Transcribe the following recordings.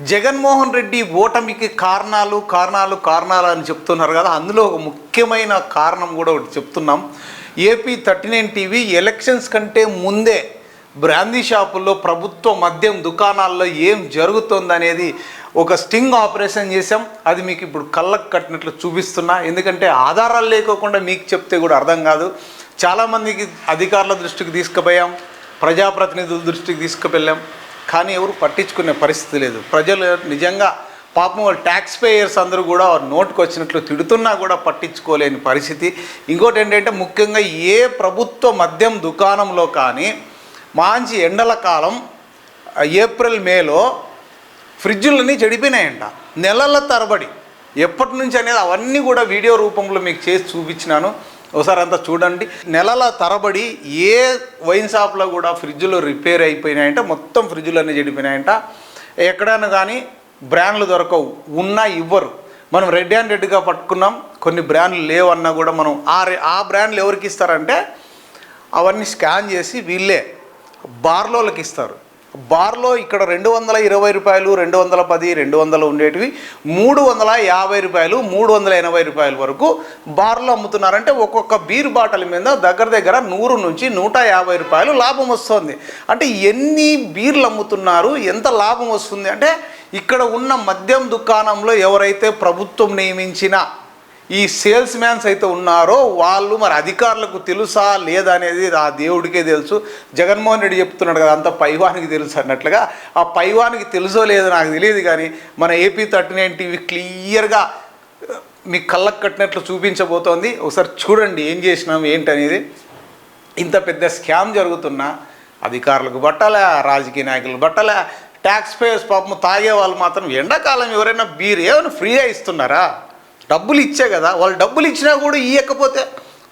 జగన్మోహన్ రెడ్డి ఓటమికి కారణాలు కారణాలు కారణాలు అని చెప్తున్నారు కదా అందులో ఒక ముఖ్యమైన కారణం కూడా ఒకటి చెప్తున్నాం. AP thirty nine TV elections కంటే ముందే బ్రాందీ షాపుల్లో ప్రభుత్వ మద్యం దుకాణాల్లో ఏం జరుగుతుందనేది ఒక స్టింగ్ ఆపరేషన్ చేసాం అది మీకు ఇప్పుడు కళ్ళకు కట్టినట్లు చూపిస్తున్నా. ఎందుకంటే ఆధారాలు లేకోకుండా మీకు చెప్తే కూడా అర్థం కాదు. చాలామందికి అధికారుల దృష్టికి తీసుకుపోయాం ప్రజాప్రతినిధుల దృష్టికి తీసుకువెళ్ళాం కానీ ఎవరు పట్టించుకునే పరిస్థితి లేదు. ప్రజలు నిజంగా పాపం వాళ్ళు ట్యాక్స్ పేయర్స్ అందరూ కూడా వారి నోటుకు వచ్చినట్లు తిడుతున్నా కూడా పట్టించుకోలేని పరిస్థితి. ఇంకోటి ఏంటంటే ముఖ్యంగా ఏ ప్రభుత్వ మద్యం దుకాణంలో కానీ మంచి ఎండల కాలం ఏప్రిల్ మేలో ఫ్రిడ్జులన్నీ చెడిపోయినాయంట. నెలల తరబడి. ఎప్పటి నుంచి అనేది అవన్నీ కూడా వీడియో రూపంలో మీకు చేసి చూపించినాను. ఒకసారి అంతా చూడండి. నెలల తరబడి ఏ వైన్ షాప్లో కూడా ఫ్రిడ్జ్లు రిపేర్ అయిపోయినాయంట మొత్తం ఫ్రిడ్జ్లు అన్నీ చెడిపోయినాయంట. ఎక్కడైనా కానీ బ్రాండ్లు దొరకవు ఉన్నా ఇవ్వరు. మనం రెడ్ అండ్ రెడ్గా పట్టుకున్నాం కొన్ని బ్రాండ్లు లేవన్నా కూడా మనం ఆ రె- ఆ బ్రాండ్లు ఎవరికి ఇస్తారంటే అవన్నీ స్కాన్ చేసి వీళ్ళే బార్లోకి ఇస్తారు. బార్లో ఇక్కడ రెండు వందల ఇరవై రూపాయలు రెండు వందల పది రెండు వందలు ఉండేటివి. మూడు వందల యాభై రూపాయలు మూడు వందల ఎనభై రూపాయల వరకు బార్లో అమ్ముతున్నారంటే ఒక్కొక్క బీర్ బాటిల్ మీద దగ్గర దగ్గర నూరు నుంచి నూట యాభై రూపాయలు లాభం వస్తుంది. అంటే ఎన్ని బీర్లు అమ్ముతున్నారు ఎంత లాభం వస్తుంది? అంటే ఇక్కడ ఉన్న మద్యం దుకాణంలో ఎవరైతే ప్రభుత్వం నియమించిన ఈ సేల్స్ మ్యాన్స్ అయితే ఉన్నారో వాళ్ళు మరి అధికారులకు తెలుసా లేదా అనేది ఆ దేవుడికే తెలుసు. జగన్మోహన్ రెడ్డి చెప్తున్నాడు కదా అంత పైవానికి తెలుసు అన్నట్లుగా. ఆ పైవానికి తెలుసో లేదో నాకు తెలియదు కానీ మన ఏపీ థర్టీ నైన్ టీవీ క్లియర్గా మీ కళ్ళకు కట్టినట్లు చూపించబోతోంది. ఒకసారి చూడండి ఏం చేసినాం ఏంటనేది. ఇంత పెద్ద స్కామ్ జరుగుతున్నా అధికారులకు బట్టలే రాజకీయ నాయకులకు బట్టలే ట్యాక్స్ పేయర్స్ పాపం తాగే వాళ్ళు మాత్రం ఎండాకాలం ఎవరైనా బీర్ ఏమైనా ఫ్రీగా ఇస్తున్నారా? డబ్బులు ఇచ్చే కదా వాళ్ళు డబ్బులు ఇచ్చినా కూడా ఇవ్వకపోతే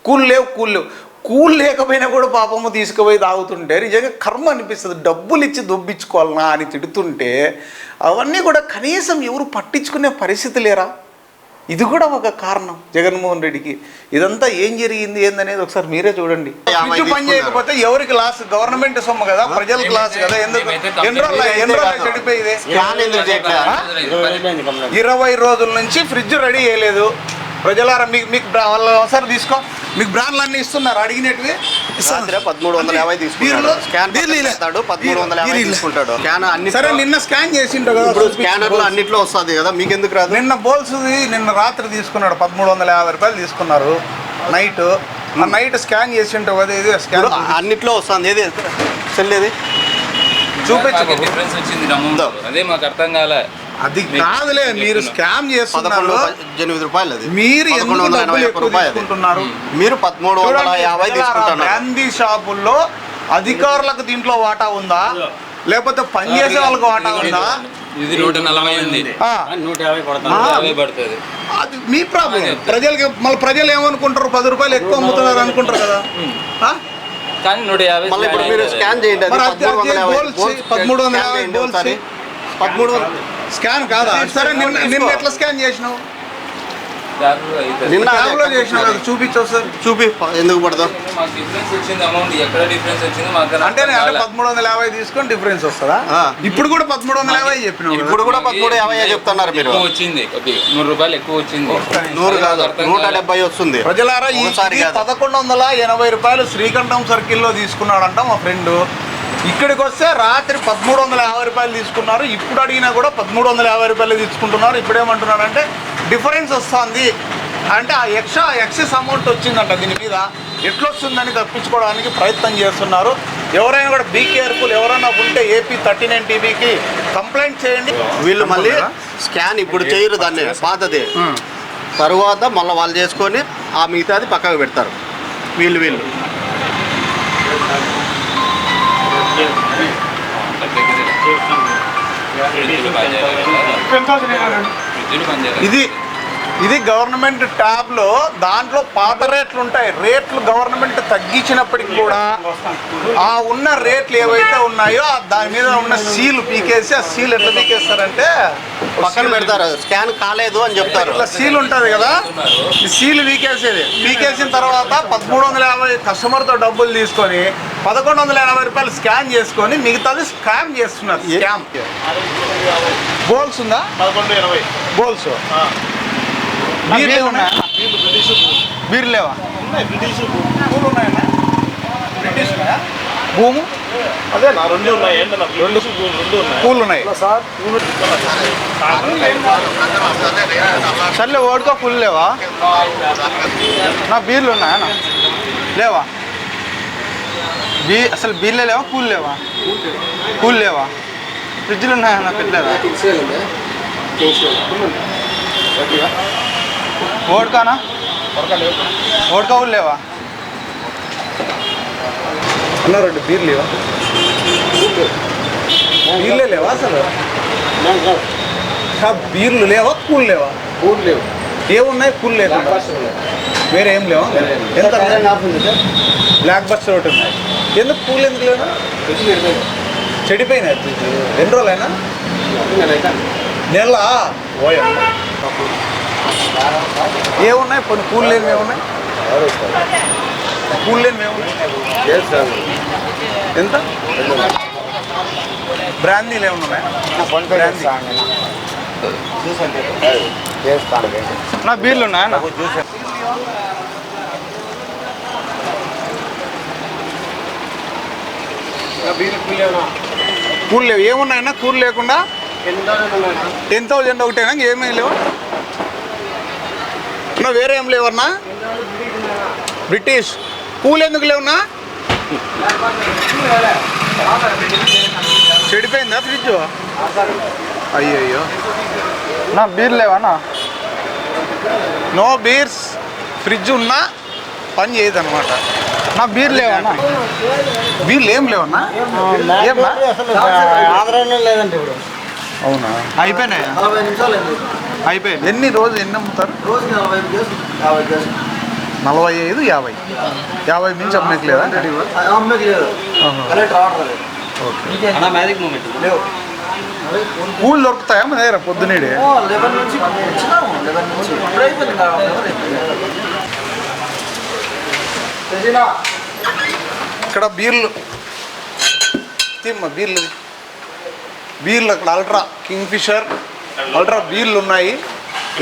కూల్ లేవు కూల్ లేవు. కూల్ లేకపోయినా కూడా పాపము తీసుకుపోయి తాగుతుంటే నిజంగా కర్మ అనిపిస్తుంది. డబ్బులు ఇచ్చి దొబ్బించుకోవాలనా అని తిడుతుంటే అవన్నీ కూడా కనీసం ఎవరు పట్టించుకునే పరిస్థితి లేరా? ఇది కూడా ఒక కారణం. జగన్మోహన్ రెడ్డికి. ఇదంతా ఏం జరిగింది ఏందనేది ఒకసారి మీరే చూడండి. పని చేయకపోతే ఎవరికి లాస్? గవర్నమెంట్ సొమ్ము కదా ప్రజలకు లాస్ కదా ఎందుకు? ఎన్ని రోజులు ఎన్ని రోజులు చెడిపోయింది? స్కాన్ ఎందుకు చేయట్లే? ఇరవై రోజుల నుంచి ఫ్రిడ్జ్ రెడీ చేయలేదు. ప్రజలారా మీకు మీకు వాళ్ళ ఒకసారి తీసుకో. మీకు బ్రాండ్లు అన్ని ఇస్తున్నారు. అడిగినట్టువి రాత్రి పదమూడు వందల యాభై తీసుకుంటాడు. పదమూడు వందల యాభై. తీసుకుంటాడు. స్కాన్ అన్ని సరే నిన్న స్కాన్ చేసింటావు కదా ఇప్పుడు స్కానర్లు అన్నిట్లో వస్తుంది కదా మీకు ఎందుకు రాదు? నిన్న బోల్స్ది నిన్న రాత్రి తీసుకున్నాడు పదమూడు వందల యాభై రూపాయలు తీసుకున్నారు నైట్. ఆ నైట్ స్కాన్ చేసి ఉంటావు కదా ఇది స్కాన్ అన్నిట్లో వస్తుంది ఏది? సెల్ ఏది? చూపించు. డిఫరెన్స్ వచ్చింది అదే మాకు అర్థం కాలే. అది కాదులే మీరు. స్కామ్ చేస్తున్నారు. పద్దెనిమిది రూపాయలు అది. మీరు ఎందుకు డబ్బులు ఎక్కువ. తీసుకుంటున్నారు? మీరు పదమూడు వందల యాభై తీసుకుంటున్నారు. బ్రాందీ షాపుల్లో అధికారులకు దీంట్లో వాటా ఉందా? లేకపోతే పనిచేసే వాళ్ళకి వాటా ఉందా? ఇది నూట నలభై ఉంది. నూట యాభై పడుతుంది. అది మీ ప్రాబ్లం. ప్రజలకి మళ్ళీ ప్రజలు ఏమనుకుంటారు? పది రూపాయలు ఎక్కువ అమ్ముతున్నారు అనుకుంటారు కదా. ఆ? కానీ నూట యాభై మళ్ళీ ఇప్పుడు మీరు స్కాన్ చేయండి పదమూడు వందల యాభై పదమూడు వందల స్కాన్ కాదా? సరే నిన్న నిన్న ఎట్లా స్కాన్ చేసినావు? నిన్న ట్యాబ్లో చేసినావు చూపించవు సార్ చూపి ఎందుకు పడదు మాకు డిఫరెన్స్ వచ్చింది అమౌంట్ ఎక్కడ డిఫరెన్స్ వచ్చింది మాకు అర్థం అంటే అంటే. పదమూడు వందల యాభై తీసుకొని డిఫరెన్స్ వస్తుందా. ఇప్పుడు కూడా పదమూడు వందల యాభై చెప్పినావు కదా? ఇప్పుడు కూడా పదమూడు యాభై చెప్తున్నారు మీరు. ఎక్కువ వచ్చింది. కొద్దిగా నూరు రూపాయలు ఎక్కువ వచ్చింది. నూరు కాదు నూట. డెబ్బై వస్తుంది. ప్రజలారా ఈ. పదకొండు వందల ఎనభై రూపాయలు శ్రీకంఠం సర్కిల్లో తీసుకున్నాడంట మా ఫ్రెండ్. ఇక్కడికి వస్తే రాత్రి పదమూడు వందల యాభై రూపాయలు తీసుకున్నారు. ఇప్పుడు అడిగినా కూడా పదమూడు వందల యాభై రూపాయలు తీసుకుంటున్నారు. ఇప్పుడు ఏమంటున్నారంటే డిఫరెన్స్ వస్తుంది. అంటే ఆ ఎక్స్ట్రా ఎక్సెస్ అమౌంట్ వచ్చిందంట దీని మీద. ఎట్లొస్తుందని తప్పించుకోవడానికి ప్రయత్నం చేస్తున్నారు. ఎవరైనా కూడా బీ కేర్ఫుల్ ఎవరైనా ఉంటే ఏపీ థర్టీ నైన్ టీవీకి కంప్లైంట్ చేయండి. వీళ్ళు మళ్ళీ స్కాన్ ఇప్పుడు చేయరు దాన్ని పాతది తరువాత మళ్ళీ వాళ్ళు చేసుకొని ఆ మిగతాది పక్కకు పెడతారు. వీళ్ళు వీళ్ళు. ఇది ఇది గవర్నమెంట్ ట్యాబ్లో దాంట్లో పాత రేట్లు ఉంటాయి. రేట్లు గవర్నమెంట్ తగ్గించినప్పటికి కూడా ఆ ఉన్న రేట్లు ఏవైతే ఉన్నాయో ఆ దాని మీద ఉన్న సీల్ పీకేసి ఆ సీల్ ఎట్లా పీకేస్తారంటే పక్కన పెడతారు. స్కాన్ కాలేదు అని చెప్తారు. ఇట్లా సీల్ ఉంటుంది కదా? ఈ సీల్ పీకేసేది పీకేసిన తర్వాత పదమూడు వందల యాభై కస్టమర్తో డబ్బులు తీసుకొని పదకొండు వందల ఎనభై రూపాయలు స్కాన్ చేసుకొని మిగతాది స్కామ్ చేస్తున్నారు. స్కామ్. బోల్స్ ఉందా? పదకొండు ఇరవై బోల్స్ బీర్లు ఉన్నాయా బీర్లు లేవా? పూలు ఉన్నాయన్నా బ్రిటిష్ ఉన్నాయా. భూము? అదే నా రెండు ఉన్నాయి. రెండు పూలు ఉన్నాయి. సర్లే ఓడుకో ఫుల్ లేవా? నా బీర్లు ఉన్నాయా నా? లేవా? బీ అసలు బీర్లే లేవా? పూలు లేవా? పూలు లేవా? ఫ్రిడ్జ్లు ఉన్నాయా? నా పెట్టలేదా? ఓడకానా? ఓడకా ఊళ్ళు లేవా? అన్న రెండు బీర్లు లేవా బీర్లే లేవా అసలు? బీర్లు లేవా? కూల్ లేవా? మూడు లేవు. ఏమున్నాయి? కూల్ లేవు. వేరే ఏం లేవా? ఎంత బ్లాక్ బస్టర్ ఒకటి ఉన్నాయి. ఎందుకు కూల్ ఎందుకు లేవు? చెడిపోయినాయి. ఎన్ని రోజులైనా? నెల ఓయమ్మ. ఏమున్నాయి? కొన్ని కూల్ లేని ఏమున్నాయి? కూల్ లేని ఏమున్నాయి ఎంత? బ్రాందీలు ఏమన్నా బ్రాందీ. నా బీర్లు ఉన్నాయా నా? కూల్ లేవు ఏమున్నాయన్నా? కూల్ లేకుండా? టెన్ థౌజండ్ ఒకటేనా? ఏమీ లేవు. అన్నా వేరే ఏం లేవన్నా? బ్రిటిష్. కూల్ ఎందుకు లేవున్నా? చెడిపోయిందా ఫ్రిడ్జ్? అయ్యయ్యో. నా బీర్ లేవన్నా నో? బీర్స్. ఫ్రిడ్జ్ ఉన్నా పని చేయదు అనమాట నా బీర్ లేవన్నా బీర్లు ఏం లేవన్నా? ఏమ్మా ఆంధ్రానే లేదండి ఇప్పుడు. అవునా? అయిపోయినాయా? అయిపోయింది. ఎన్ని రోజు ఎన్ని అమ్ముతారు? రోజుకి నలభై ఐదు యాభై. యాభై మించి అమ్మకి లేదా? పూలు దొరుకుతాయా? మన దగ్గర పొద్దునేడే. ఇక్కడ బీర్లు. తిమ్మ బీర్లు. బీర్లు అక్కడ. అల్ట్రా కింగ్ ఫిషర్ అల్ట్రా బీర్లు ఉన్నాయి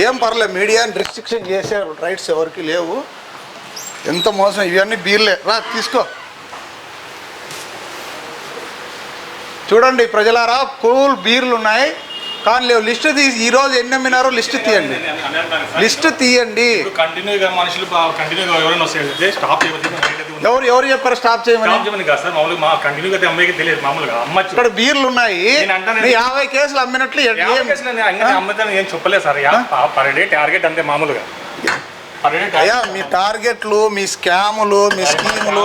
ఏం పర్లేదు మీడియాని రిస్ట్రిక్షన్ చేసే రైట్స్ ఎవరికి లేవు. ఎంత మోసం ఇవన్నీ బీర్లే. రా తీసుకో. చూడండి ప్రజలారా కూల్ బీర్లు ఉన్నాయి. కానీ లేవు లిస్ట్ తీసి ఈరోజు ఎన్ని అమ్మినారో లిస్ట్ తీయండి. లిస్ట్ తీయండి. కంటిన్యూగా మనుషులు కంటిన్యూగా ఎవరైనా వస్తే స్టాప్ ఎవరు ఎవరు చెప్పారు స్టాప్ చేయమని? మామూలుగా కంటిన్యూగా అమ్మాయికి తెలియదు మామూలుగా అమ్మచ్చు. ఇక్కడ బీర్లు ఉన్నాయి. యాభై కేసులు అమ్మినట్లు అమ్ముతాను ఏం చెప్పలేదు సార్. పర్ డే టార్గెట్ అంతే మామూలుగా. అయ్యా మీ టార్గెట్లు మీ స్కాములు మీ స్కీములు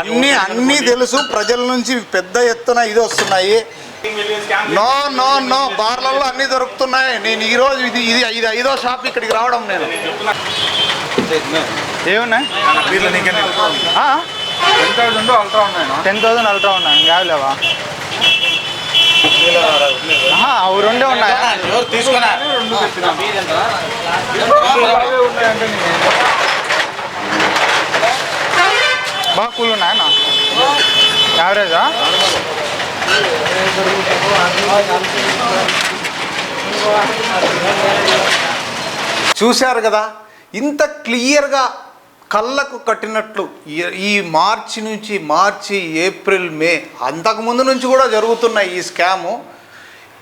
అన్ని అన్నీ తెలుసు ప్రజల నుంచి పెద్ద ఎత్తున ఇది వస్తున్నాయి. నో నో నో బార్లలో అన్ని దొరుకుతున్నాయి. నేను ఈ రోజు ఇది ఇది ఇది ఐదో షాప్ ఇక్కడికి రావడం నేను. ఏమున్నాయి? టెన్ థౌసండ్ అల్ట్రా ఉన్నాయి టెన్ థౌసండ్ అల్ట్రా ఉన్నాయి ఇంకా లేవా అవి రెండే ఉన్నాయి? బాగా కూల్ ఉన్నాయన్నా యావరేజా చూశారు కదా ఇంత క్లియర్గా కళ్ళకు కట్టినట్లు ఈ- ఈ మార్చి నుంచి మార్చి ఏప్రిల్ మే అంతకుముందు నుంచి కూడా జరుగుతున్నాయి ఈ స్కాము.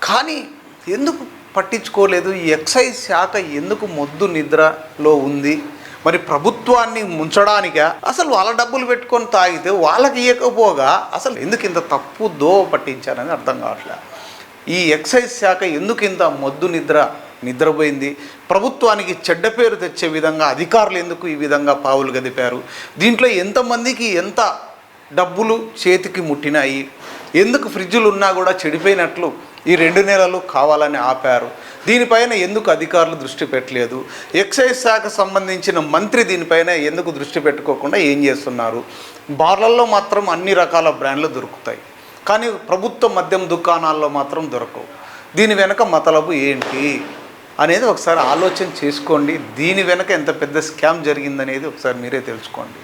కానీ ఎందుకు పట్టించుకోలేదు? ఈ ఎక్సైజ్ శాఖ ఎందుకు మొద్దు నిద్రలో ఉంది? మరి ప్రభుత్వాన్ని ముంచడానిక? అసలు వాళ్ళ డబ్బులు పెట్టుకొని తాగితే వాళ్ళకి ఇవ్వకపోగా అసలు ఎందుకు ఇంత తప్పు దో పట్టించారని అర్థం కావట్లేదు ఈ ఎక్సైజ్ శాఖ ఎందుకు ఇంత మొద్దు నిద్ర నిద్రపోయింది. ప్రభుత్వానికి చెడ్డ పేరు తెచ్చే విధంగా అధికారులు ఎందుకు ఈ విధంగా పావులు గదిపారు? దీంట్లో ఎంతమందికి ఎంత డబ్బులు చేతికి ముట్టినాయి? ఎందుకు ఫ్రిడ్జులు ఉన్నా కూడా చెడిపోయినట్లు ఈ రెండు నెలలు కావాలని ఆపారు? దీనిపైన ఎందుకు అధికారులు దృష్టి పెట్టలేదు? ఎక్సైజ్ శాఖ సంబంధించిన మంత్రి దీనిపైన ఎందుకు దృష్టి పెట్టుకోకుండా ఏం చేస్తున్నారు? బార్లల్లో మాత్రం అన్ని రకాల బ్రాండ్లు దొరుకుతాయి. కానీ ప్రభుత్వ మద్యం దుకాణాల్లో మాత్రం దొరకవు. దీని వెనక మతలబు ఏంటి? అనేది ఒకసారి ఆలోచన చేసుకోండి. దీని వెనక ఎంత పెద్ద స్కామ్ జరిగిందనేది ఒకసారి మీరే తెలుసుకోండి.